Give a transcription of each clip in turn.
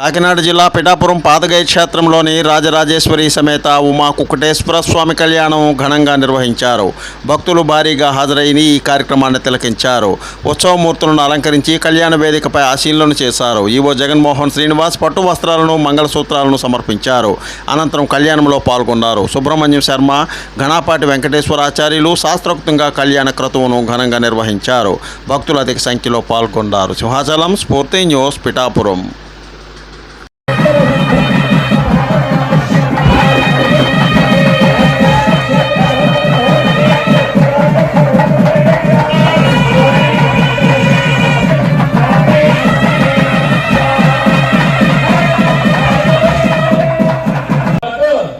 కాకినాడ జిల్లా పిఠాపురం పాతగై క్షేత్రంలోని రాజరాజేశ్వరి సమేత ఉమా కుక్కటేశ్వర స్వామి కళ్యాణం ఘనంగా నిర్వహించారు. భక్తులు భారీగా హాజరైన ఈ కార్యక్రమాన్ని తిలకించారు. ఉత్సవమూర్తులను అలంకరించి కళ్యాణ వేదికపై ఆశీలను చేశారు. ఈవో జగన్మోహన్ శ్రీనివాస్ పట్టు వస్త్రాలను మంగళసూత్రాలను సమర్పించారు. అనంతరం కళ్యాణంలో పాల్గొన్నారు. సుబ్రహ్మణ్యం శర్మ ఘనాపాటి వెంకటేశ్వరాచార్యులు శాస్త్రోక్తంగా కళ్యాణ క్రతువును ఘనంగా నిర్వహించారు. భక్తులు అధిక సంఖ్యలో పాల్గొన్నారు. సింహాచలం స్ఫూర్తి న్యూస్ పిఠాపురం.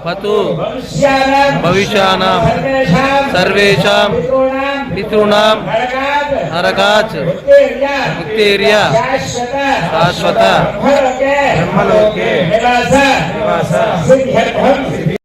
పతు భవిష్యానాం భవిష్యానాం సర్వేషాం సర్వేషాం పితॄణాం పితॄణాం నరకాత్ నరకాత్ ముక్తిర్య ముక్తిర్య శాశ్వత శాశ్వత బ్రహ్మలోకే బ్రహ్మలోకే నివాస నివాస సిద్ధ్యర్థం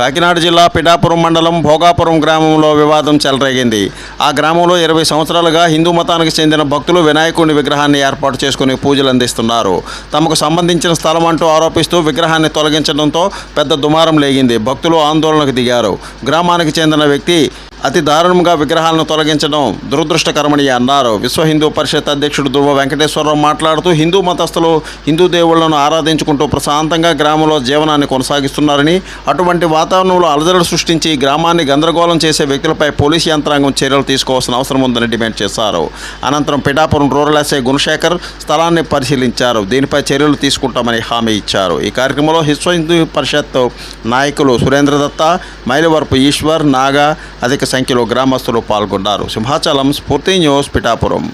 కాకినాడ జిల్లా పిఠాపురం మండలం భోగాపురం గ్రామంలో వివాదం చెలరేగింది. ఆ గ్రామంలో ఇరవై సంవత్సరాలుగా హిందూ మతానికి చెందిన భక్తులు వినాయకుని విగ్రహాన్ని ఏర్పాటు చేసుకుని పూజలు అందిస్తున్నారు. తమకు సంబంధించిన స్థలం అంటూ ఆరోపిస్తూ విగ్రహాన్ని తొలగించడంతో పెద్ద దుమారం లేగింది. భక్తులు ఆందోళనకు దిగారు. గ్రామానికి చెందిన వ్యక్తి అతి దారుణంగా విగ్రహాలను తొలగించడం దురదృష్టకరమని అన్నారు. విశ్వ హిందూ పరిషత్ అధ్యక్షుడు ధ్రువ వెంకటేశ్వరరావు మాట్లాడుతూ హిందూ మతస్థులు హిందూ దేవుళ్ళను ఆరాధించుకుంటూ ప్రశాంతంగా గ్రామంలో జీవనాన్ని కొనసాగిస్తున్నారని అటువంటి వాతావరణంలో అలజడులు సృష్టించి గ్రామాన్ని గందరగోళం చేసే వ్యక్తులపై పోలీసు యంత్రాంగం చర్యలు తీసుకోవాల్సిన అవసరం ఉందని డిమాండ్ చేశారు. అనంతరం పిఠాపురం రూరల్ ఎస్ఐ గుణశేఖర్ స్థలాన్ని పరిశీలించారు. దీనిపై చర్యలు తీసుకుంటామని హామీ ఇచ్చారు. ఈ కార్యక్రమంలో విశ్వ హిందూ పరిషత్ నాయకులు సురేంద్ర దత్త మైలవరపు ఈశ్వర్ నాగా అధిక సంఖ్యలో గ్రామస్తులు పాల్గొన్నారు. సింహాచలం స్ఫూర్తి న్యూస్ పిఠాపురం.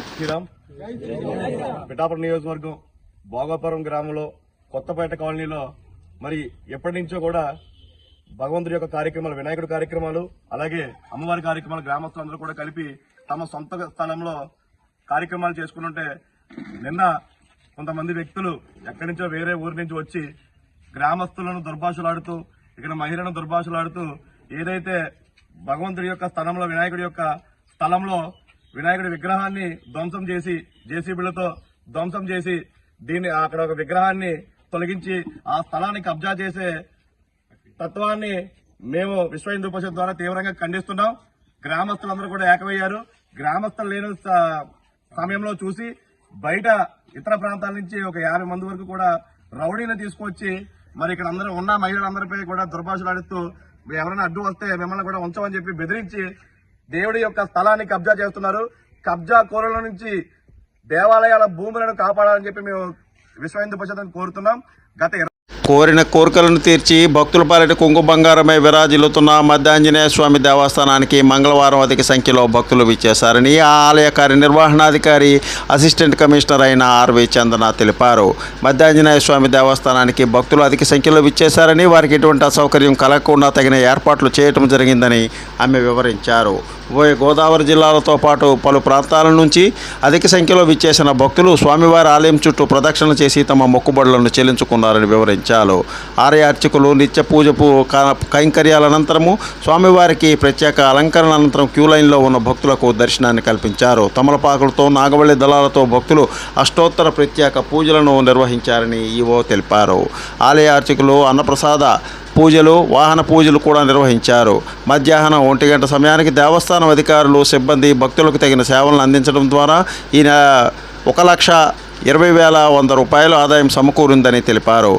పిఠాపురం నియోజకవర్గం భోగాపురం గ్రామంలో కొత్తపేట కాలనీలో మరి ఎప్పటి నుంచో కూడా భగవంతుడి యొక్క కార్యక్రమాలు వినాయకుడి కార్యక్రమాలు అలాగే అమ్మవారి కార్యక్రమాలు గ్రామస్తులందరూ కూడా కలిపి తమ సొంత స్థలంలో కార్యక్రమాలు చేసుకుంటుంటే నిన్న కొంతమంది వ్యక్తులు ఎక్కడి నుంచో వేరే ఊరి నుంచి వచ్చి గ్రామస్తులను దుర్భాషలాడుతూ ఇక్కడ మహిళలను దుర్భాషలాడుతూ ఏదైతే భగవంతుడి యొక్క స్థలంలో వినాయకుడి యొక్క స్థలంలో వినాయకుడి విగ్రహాన్ని ధ్వంసం చేసి జేసీబీలతో ధ్వంసం చేసి దీన్ని అక్కడ ఒక విగ్రహాన్ని తొలగించి ఆ స్థలాన్ని కబ్జా చేసే తత్వాన్ని మేము విశ్వ హిందూ పరిషత్ ద్వారా తీవ్రంగా ఖండిస్తున్నాం. గ్రామస్తులందరూ కూడా ఏకమయ్యారు. గ్రామస్తులు లేని సమయంలో చూసి బయట ఇతర ప్రాంతాల నుంచి ఒక యాభై మంది వరకు కూడా రౌడీని తీసుకొచ్చి మరి ఇక్కడ అందరూ ఉన్న మహిళలందరిపై కూడా దుర్భాషలాడుతూ ఎవరైనా అడ్డు వస్తే మిమ్మల్ని కూడా ఉంచమని చెప్పి బెదిరించి దేవుడి యొక్క స్థలాన్ని కబ్జా చేస్తున్నారు. కబ్జా కోరల నుంచి దేవాలయాల భూములను కాపాడాలని చెప్పి మేము విశ్వ హిందూ పరిషత్ కోరుతున్నాం. గత కోరిన కోరికలను తీర్చి భక్తుల పాలిట కుంకు బంగారమే విరాజిల్లుతున్న మధ్యాంజనేయ స్వామి దేవస్థానానికి మంగళవారం అధిక సంఖ్యలో భక్తులు విచ్చేశారని ఆ ఆలయ కార్యనిర్వహణాధికారి అసిస్టెంట్ కమిషనర్ అయిన ఆర్వి చందన తెలిపారు. మధ్యాంజనేయ స్వామి దేవస్థానానికి భక్తులు అధిక సంఖ్యలో విచ్చేశారని వారికి ఎటువంటి అసౌకర్యం కలగకుండా తగిన ఏర్పాట్లు చేయటం జరిగిందని ఆమె వివరించారు. గోదావరి జిల్లాలతో పాటు పలు ప్రాంతాల నుంచి అధిక సంఖ్యలో విచ్చేసిన భక్తులు స్వామివారి ఆలయం చుట్టూ ప్రదక్షిణ చేసి తమ మొక్కుబడులను చెల్లించుకున్నారని వివరించారు. ఆలయ అర్చకులు నిత్య పూజపు కైంకర్యాల అనంతరము స్వామివారికి ప్రత్యేక అలంకరణ అనంతరం క్యూ లైన్లో ఉన్న భక్తులకు దర్శనాన్ని కల్పించారు. తమలపాకులతో నాగవల్లి దళాలతో భక్తులు అష్టోత్తర ప్రత్యేక పూజలను నిర్వహించారని ఈవో తెలిపారు. ఆలయ అర్చకులు అన్నప్రసాద పూజలు వాహన పూజలు కూడా నిర్వహించారు. మధ్యాహ్నం ఒంటి గంట సమయానికి దేవస్థానం అధికారులు సిబ్బంది భక్తులకు తగిన సేవలను అందించడం ద్వారా ఈ ఒక లక్ష ఇరవై వేల వంద రూపాయల ఆదాయం సమకూరిందని తెలిపారు.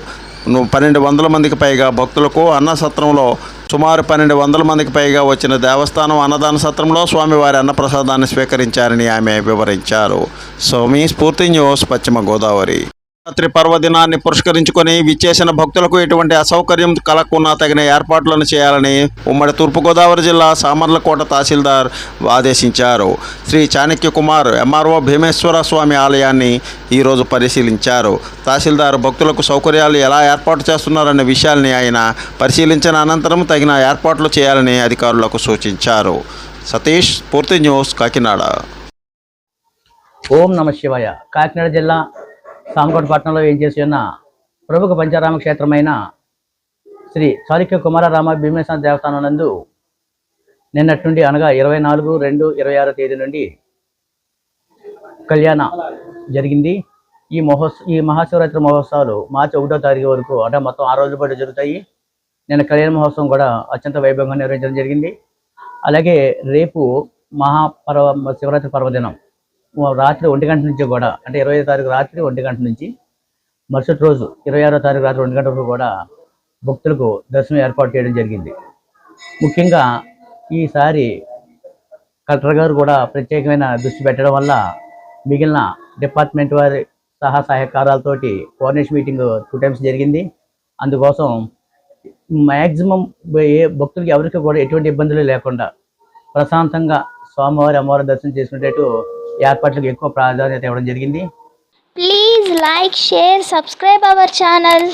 పన్నెండు వందల మందికి పైగా భక్తులకు అన్న సత్రంలో సుమారు పన్నెండు వందల మందికి పైగా వచ్చిన దేవస్థానం అన్నదాన సత్రంలో స్వామివారి అన్నప్రసాదాన్ని స్వీకరించారని ఆమె వివరించారు. స్వామి స్ఫూర్తి న్యూస్ పశ్చిమ గోదావరి. రాత్రి పర్వదినాన్ని పురస్కరించుకొని విచ్చేసిన భక్తులకు ఎటువంటి అసౌకర్యం కలగకుండా తగిన ఏర్పాట్లను చేయాలని ఉమ్మడి తూర్పుగోదావరి జిల్లా సామర్లకోట తహసీల్దార్ ఆదేశించారు. శ్రీ చాణక్య కుమార్ ఎంఆర్ఓ భీమేశ్వర స్వామి ఆలయాన్ని ఈరోజు పరిశీలించారు. తహసీల్దార్ భక్తులకు సౌకర్యాలు ఎలా ఏర్పాటు చేస్తున్నారనే విషయాల్ని ఆయన పరిశీలించిన అనంతరం తగిన ఏర్పాట్లు చేయాలని అధికారులకు సూచించారు. సతీష్ పూర్తి న్యూస్ కాకినాడ. ఓం నమ శివాయ. కాకినాడ జిల్లా సామకోట పట్టణంలో ఏం చేసి ఉన్న ప్రముఖ పంచారామ క్షేత్రమైన శ్రీ చాళుక్య కుమారరామ భీమేశ్వర దేవస్థానం నందు నిన్నటి నుండి అనగా ఇరవై నాలుగు రెండు ఇరవై ఆరో తేదీ నుండి కళ్యాణ జరిగింది. ఈ మహోత్సవ ఈ మహాశివరాత్రి మహోత్సవాలు మార్చి ఒకటో తారీఖు వరకు అంటే మొత్తం ఆ రోజుల పాటు జరుగుతాయి. నేను కళ్యాణ మహోత్సవం కూడా అత్యంత వైభవంగా నిర్వహించడం జరిగింది. అలాగే రేపు మహాపర్వ శివరాత్రి పర్వదినం. రాత్రి ఒంటి గంట నుంచి కూడా అంటే ఇరవై తారీఖు రాత్రి ఒంటి గంట నుంచి మరుసటి రోజు ఇరవై ఆరో తారీఖు రాత్రి ఒంటి గంట వరకు కూడా భక్తులకు దర్శనం ఏర్పాటు చేయడం జరిగింది. ముఖ్యంగా ఈసారి కలెక్టర్ గారు కూడా ప్రత్యేకమైన దృష్టి పెట్టడం వల్ల మిగిలిన డిపార్ట్మెంట్ వారి సహా సహకారాలతోటి కోఆర్డినేషన్ మీటింగ్ టూ టైమ్స్ జరిగింది. అందుకోసం మ్యాక్సిమం ఏ భక్తులకి ఎవరికి కూడా ఎటువంటి ఇబ్బందులు లేకుండా ప్రశాంతంగా స్వామివారి అమ్మవారి దర్శనం చేసుకునేటట్టు ఏర్పాట్లకు ఎక్కువ ప్రాధాన్యత ఇవ్వడం జరిగింది. Please like share subscribe our channel